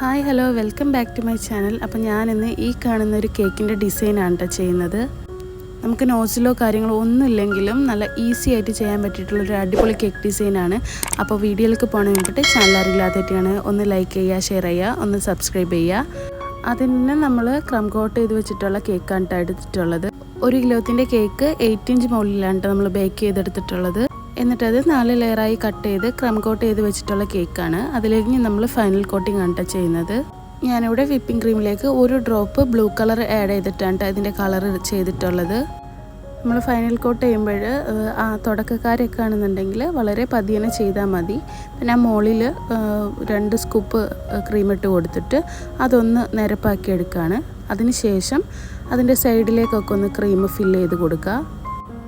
Hi hello. Welcome back to my channel. അപ്പോൾ ഞാനിന്ന് ഈ കാണുന്ന ഒരു കേക്കിന്റെ ഡിസൈനാണ് കേട്ടോ ചെയ്യുന്നത്. നമുക്ക് നോസിലോ കാര്യങ്ങളോ ഒന്നുമില്ലെങ്കിലും നല്ല ഈസി ആയിട്ട് ചെയ്യാൻ പറ്റിയിട്ടുള്ള ഒരു അടിപൊളി കേക്ക് ഡിസൈനാണ്. അപ്പോൾ വീഡിയോയിലേക്ക് പോകണ വേണ്ടിട്ട് ചാനൽ അറിയില്ലാത്തതാണ് ഒന്ന് ലൈക്ക് ചെയ്യുക ഷെയർ ചെയ്യുക ഒന്ന് സബ്സ്ക്രൈബ് ചെയ്യുക. അതിന് നമ്മൾ ക്രം കോട്ട് ചെയ്ത് വെച്ചിട്ടുള്ള കേക്കാണ് എടുത്തിട്ടുള്ളത്. ഒരു കിലോത്തിന്റെ കേക്ക് എയ്റ്റ് ഇഞ്ച് മുകളിലാണ് നമ്മൾ ബേക്ക് ചെയ്തെടുത്തിട്ടുള്ളത്. എന്നിട്ടത് നാല് ലെയറായി കട്ട് ചെയ്ത് ക്രം കോട്ട് ചെയ്ത് വെച്ചിട്ടുള്ള കേക്കാണ് അതിലേക്ക് നമ്മൾ ഫൈനൽ കോട്ടിംഗ് ആണ് ചെയ്യുന്നത്. ഞാനിവിടെ വിപ്പിംഗ് ക്രീമിലേക്ക് ഒരു ഡ്രോപ്പ് ബ്ലൂ കളർ ആഡ് ചെയ്തിട്ടാണ് അതിന്റെ കളർ ചെയ്തിട്ടുള്ളത്. നമ്മൾ ഫൈനൽ കോട്ട് ചെയ്യുമ്പോൾ ആ തുടക്കക്കാരൊക്കെ ആണെന്നുണ്ടെങ്കിൽ വളരെ പതിയനെ ചെയ്താൽ മതി. പിന്നെ ആ മുകളിൽ രണ്ട് സ്കൂപ്പ് ക്രീം ഇട്ട് കൊടുത്തിട്ട് അതൊന്ന് നിരപ്പാക്കി എടുക്കുകയാണ് അതിന് ശേഷം അതിന്റെ സൈഡിലേക്കൊക്കെ ഒന്ന് ക്രീം ഫില്ല് ചെയ്ത് കൊടുക്കുക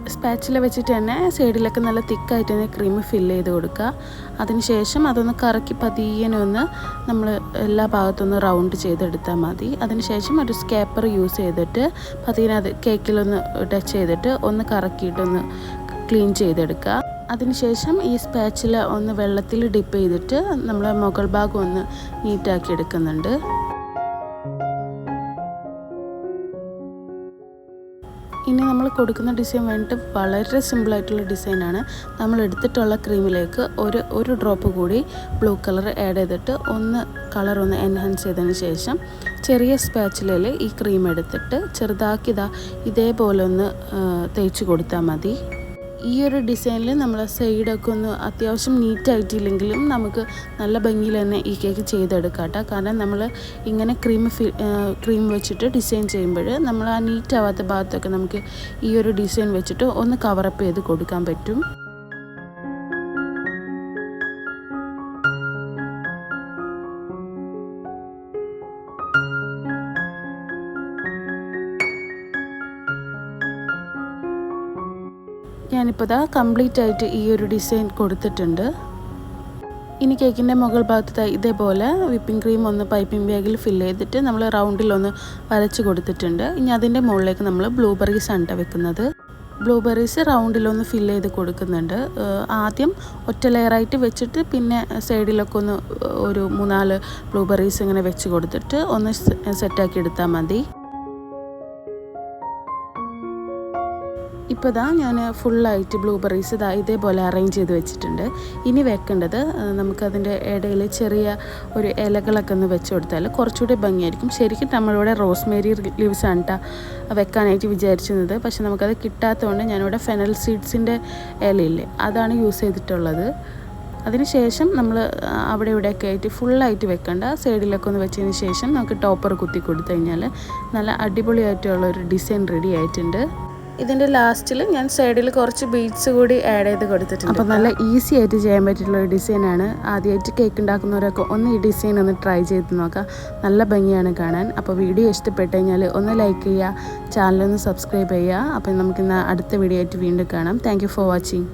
സ്പാച്ചില വെച്ചിട്ട് തന്നെ സൈഡിലൊക്കെ നല്ല തിക്കായിട്ട് തന്നെ ക്രീം ഫില്ല് ചെയ്ത് കൊടുക്കുക. അതിനുശേഷം അതൊന്ന് കറക്കി പതിയനെ ഒന്ന് നമ്മൾ എല്ലാ ഭാഗത്തൊന്ന് റൗണ്ട് ചെയ്തെടുത്താൽ മതി. അതിനുശേഷം ഒരു സ്കാപ്പർ യൂസ് ചെയ്തിട്ട് പതിയെ അത് കേക്കിലൊന്ന് ടച്ച് ചെയ്തിട്ട് ഒന്ന് കറക്കിയിട്ടൊന്ന് ക്ലീൻ ചെയ്തെടുക്കുക. അതിനുശേഷം ഈ സ്പാച്ചില ഒന്ന് വെള്ളത്തിൽ ഡിപ്പ് ചെയ്തിട്ട് നമ്മൾ മുകൾ ഭാഗം ഒന്ന് നീറ്റാക്കി എടുക്കുന്നുണ്ട്. ഇനി നമ്മൾ കൊടുക്കുന്ന ഡിസൈൻ വേണ്ടിയിട്ട് വളരെ സിമ്പിളായിട്ടുള്ള ഡിസൈനാണ്. നമ്മൾ എടുത്തിട്ടുള്ള ക്രീമിലേക്ക് ഒരു ഒരു ഡ്രോപ്പ് കൂടി ബ്ലൂ കളർ ആഡ് ചെയ്തിട്ട് ഒന്ന് കളർ ഒന്ന് എൻഹാൻസ് ചെയ്തതിന് ശേഷം ചെറിയ സ്പാച്ചിലയിൽ ഈ ക്രീം എടുത്തിട്ട് ചെറുതാക്കി ഇതാ ഇതേപോലെ ഒന്ന് തേച്ച് കൊടുത്താൽ മതി. ഈ ഒരു ഡിസൈനിൽ നമ്മൾ സൈഡൊക്കെ ഒന്ന് അത്യാവശ്യം നീറ്റായിട്ടില്ലെങ്കിലും നമുക്ക് നല്ല ഭംഗിയിൽ തന്നെ ഈ കേക്ക് ചെയ്തെടുക്കാം കേട്ടോ. കാരണം നമ്മൾ ഇങ്ങനെ ക്രീം ക്രീം വെച്ചിട്ട് ഡിസൈൻ ചെയ്യുമ്പോൾ നമ്മൾ ആ നീറ്റാവാത്ത ഭാഗത്തൊക്കെ നമുക്ക് ഈ ഒരു ഡിസൈൻ വെച്ചിട്ട് ഒന്ന് കവറപ്പ് ചെയ്ത് കൊടുക്കാൻ പറ്റും. ഞാനിപ്പോൾ ഇതാ കംപ്ലീറ്റ് ആയിട്ട് ഈ ഒരു ഡിസൈൻ കൊടുത്തിട്ടുണ്ട്. ഇനി കേക്കിന്റെ മുകൾ ഭാഗത്ത് ഇതേപോലെ വിപ്പിംഗ് ക്രീം ഒന്ന് പൈപ്പിംഗ് ബാഗിൽ ഫിൽ ചെയ്തിട്ട് നമ്മൾ റൗണ്ടിൽ ഒന്ന് വരച്ച് കൊടുത്തിട്ടുണ്ട്. ഇനി അതിന്റെ മുകളിലേക്ക് നമ്മൾ ബ്ലൂബെറീസ് ആണ് വെക്കുന്നത്. ബ്ലൂബെറീസ് റൗണ്ടിലൊന്ന് ഫില്ല് ചെയ്ത് കൊടുക്കുന്നുണ്ട്. ആദ്യം ഒറ്റ ലെയറായിട്ട് വെച്ചിട്ട് പിന്നെ സൈഡിലൊക്കെ ഒന്ന് ഒരു മൂന്നാൽ ബ്ലൂബെറീസ് ഇങ്ങനെ വെച്ച് കൊടുത്തിട്ട് ഒന്ന് സെറ്റാക്കി എടുത്താൽ മതി. ഇപ്പോൾ ഇതാ ഞാൻ ഫുള്ളായിട്ട് ബ്ലൂബെറീസ് ഇതാ ഇതേപോലെ അറേഞ്ച് ചെയ്ത് വെച്ചിട്ടുണ്ട്. ഇനി വെക്കേണ്ടത് നമുക്കതിന്റെ ഇടയിൽ ചെറിയ ഒരു ഇലകളൊക്കെ ഒന്ന് വെച്ച് കൊടുത്താൽ കുറച്ചുകൂടി ഭംഗിയായിരിക്കും. ശരിക്കും നമ്മളിവിടെ റോസ്മേരി ലീവ്സ് ആണ് കേട്ടോ വെക്കാനായിട്ട് വിചാരിച്ചിരുന്നത്. പക്ഷെ നമുക്കത് കിട്ടാത്തതുകൊണ്ട് ഞാനിവിടെ ഫെനൽ സീഡ്സിന്റെ ഇലയില്ലേ അതാണ് യൂസ് ചെയ്തിട്ടുള്ളത്. അതിനുശേഷം നമ്മൾ അവിടെ ഇവിടെയൊക്കെ ആയിട്ട് ഫുള്ളായിട്ട് വെക്കണ്ട. സൈഡിലൊക്കെ ഒന്ന് വെച്ചതിന് ശേഷം നമുക്ക് ടോപ്പർ കുത്തി കൊടുത്തു കഴിഞ്ഞാൽ നല്ല അടിപൊളിയായിട്ടുള്ള ഒരു ഡിസൈൻ റെഡി ആയിട്ടുണ്ട്. ഇതിന്റെ ലാസ്റ്റിൽ ഞാൻ സൈഡിൽ കുറച്ച് ബീഡ്സ് കൂടി ആഡ് ചെയ്ത് കൊടുത്തിട്ടുണ്ട്. അപ്പോൾ നല്ല ഈസി ആയിട്ട് ചെയ്യാൻ പറ്റിയിട്ടുള്ള ഒരു ഡിസൈനാണ് ആദ്യമായിട്ട് കേക്ക് ഉണ്ടാക്കുന്നവരൊക്കെ ഒന്ന് ഈ ഡിസൈൻ ഒന്ന് ട്രൈ ചെയ്ത് നോക്കാം. നല്ല ഭംഗിയാണ് കാണാൻ. അപ്പോൾ വീഡിയോ ഇഷ്ടപ്പെട്ട് കഴിഞ്ഞാൽ ഒന്ന് ലൈക്ക് ചെയ്യുക ചാനലൊന്ന് സബ്സ്ക്രൈബ് ചെയ്യുക. അപ്പോൾ നമുക്കിന്ന് അടുത്ത വീഡിയോ ആയിട്ട് വീണ്ടും കാണാം. Thank for watching